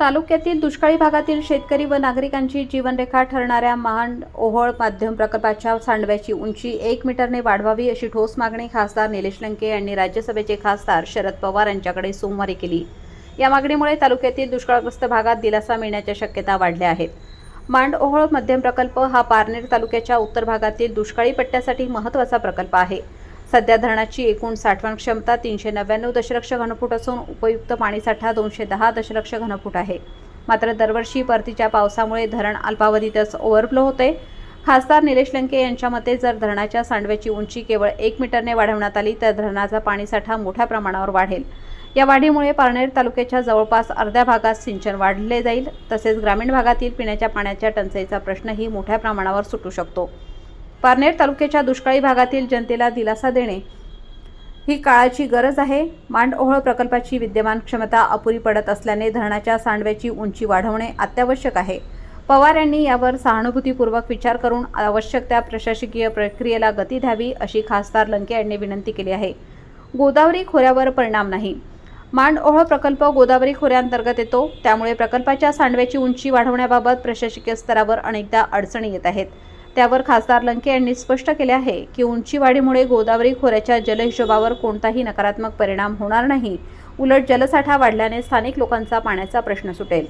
तालुक्यातील दुष्काळी भागातील शेतकरी व नागरिकांची जीवनरेखा ठरणाऱ्या महान ओहळ माध्यम प्रकल्पाच्या सांडव्याची उंची एक मीटरने वाढवावी अशी ठोस मागणी खासदार निलेश लंके यांनी राज्यसभेचे खासदार शरद पवार यांच्याकडे सोमवारी केली. या मागणीमुळे तालुक्यातील दुष्काळग्रस्त भागात दिलासा मिळण्याच्या शक्यता वाढल्या आहेत. मांड ओहळ मध्यम प्रकल्प हा पारनेर तालुक्याच्या उत्तर भागातील दुष्काळी पट्ट्यासाठी महत्त्वाचा प्रकल्प आहे. सध्या धरणाची एकूण साठवण क्षमता तीनशे नव्याण्णव दशलक्ष घनफूट असून उपयुक्त पाणीसाठा दोनशे दहा दशलक्ष घनफूट आहे. मात्र दरवर्षी परतीच्या पावसामुळे धरण अल्पावधीतच ओव्हरफ्लो होते. खासदार निलेश लंके यांच्या मते जर धरणाच्या सांडव्याची उंची केवळ एक मीटरने वाढवण्यात आली तर धरणाचा पाणीसाठा मोठ्या प्रमाणावर वाढेल. या वाढीमुळे पारनेर तालुक्याच्या जवळपास अर्ध्या भागात सिंचन वाढले जाईल तसेच ग्रामीण भागातील पिण्याच्या पाण्याच्या टंचाईचा प्रश्नही मोठ्या प्रमाणावर सुटू शकतो. पारनेर तालुक्याच्या दुष्काळी भागातील जनतेला दिलासा देणे ही काळाची गरज आहे. मांडओहळ प्रकल्पाची विद्यमान क्षमता अपुरी पडत असल्याने धरणाच्या सांडव्याची उंची वाढवणे अत्यावश्यक आहे. पवार यांनी यावर सहानुभूतीपूर्वक विचार करून आवश्यक त्या प्रशासकीय प्रक्रियेला गती द्यावी अशी खासदार लंके यांनी विनंती केली आहे. गोदावरी खोऱ्यावर परिणाम नाही. मांडओहळ प्रकल्प गोदावरी खोऱ्याअंतर्गत येतो. त्यामुळे प्रकल्पाच्या सांडव्याची उंची वाढवण्याबाबत प्रशासकीय स्तरावर अनेकदा अडचणी येत आहेत. त्यावर खासदार लंके यांनी स्पष्ट केले आहे की उंची वाढीमुळे गोदावरी खोऱ्याच्या जलहिशोबावर कोणताही नकारात्मक परिणाम होणार नाही. उलट जलसाठा वाढल्याने स्थानिक लोकांचा पाण्याचा प्रश्न सुटेल.